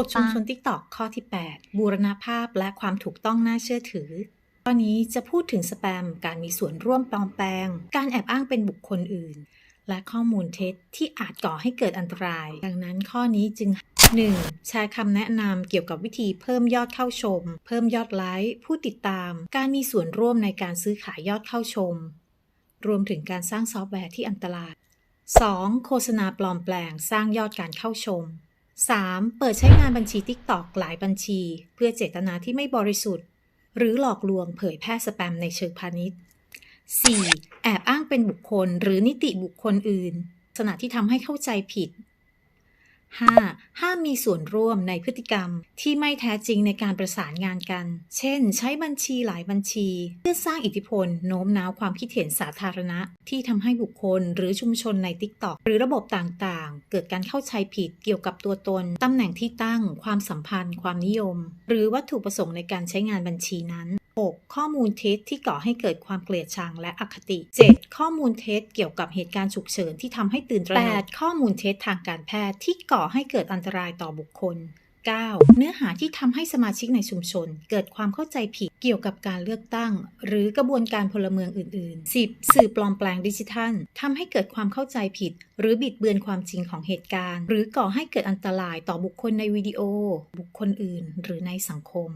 กฎชุมชน TikTok ข้อที่ 8 บูรณภาพและความถูกต้องน่าเชื่อถือข้อนี้จะพูดถึงสแปม การมีส่วนร่วมปลอมแปลง การแอบอ้างเป็นบุคคลอื่น และข้อมูลเท็จที่อาจก่อให้เกิดอันตราย ดังนั้นข้อนี้จึง 1. แชร์คำแนะนำเกี่ยวกับวิธีเพิ่มยอดเข้าชม เพิ่มยอดไลค์ ผู้ติดตาม การมีส่วนร่วมในการซื้อขายยอดเข้าชม รวมถึงการสร้างซอฟต์แวร์ที่อันตราย 2. โฆษณาปลอมแปลง สร้างยอดการเข้าชม 3. เปิดใช้งานบัญชี TikTok หลายบัญชี เพื่อเจตนาที่ไม่บริสุทธิ์ หรือหลอกลวงเผยแพร่สแปมในเชิงพาณิชย์ 4. แอบอ้างเป็นบุคคลหรือนิติบุคคลอื่นลักษณะที่ทำให้เข้าใจผิด 5. ห้ามมีส่วนร่วมในพฤติกรรมที่ไม่แท้จริงในการประสานงานกัน เช่น ใช้บัญชีหลายบัญชี เพื่อสร้างอิทธิพล โน้มน้าวความคิดเห็นสาธารณะ ที่ทำให้บุคคลหรือชุมชนใน TikTok หรือระบบต่างๆ เกิดการเข้าใจผิดเกี่ยวกับตัวตน ตำแหน่งที่ตั้ง ความสัมพันธ์ ความนิยม หรือวัตถุประสงค์ในการใช้งานบัญชีนั้น 6. ข้อมูลเท็จที่ก่อให้เกิดความเกลียดชังและอคติ 7. ข้อมูลเท็จเกี่ยวกับเหตุการณ์ฉุกเฉินที่ทำให้ตื่นตระหนก 8. ข้อมูลเท็จทางการแพทย์ที่ก่อให้เกิดอันตรายต่อบุคคล 9. เนื้อหาที่ทำให้สมาชิกในชุมชน เกิดความเข้าใจผิดเกี่ยวกับการเลือกตั้ง หรือกระบวนการพลเมืองอื่น ๆ 10. สื่อปลอมแปลงดิจิทัลทำให้เกิดความเข้าใจผิด หรือบิดเบือนความจริงของเหตุการณ์ หรือก่อให้เกิดอันตรายต่อบุคคลในวิดีโอ บุคคลอื่น หรือในสังคม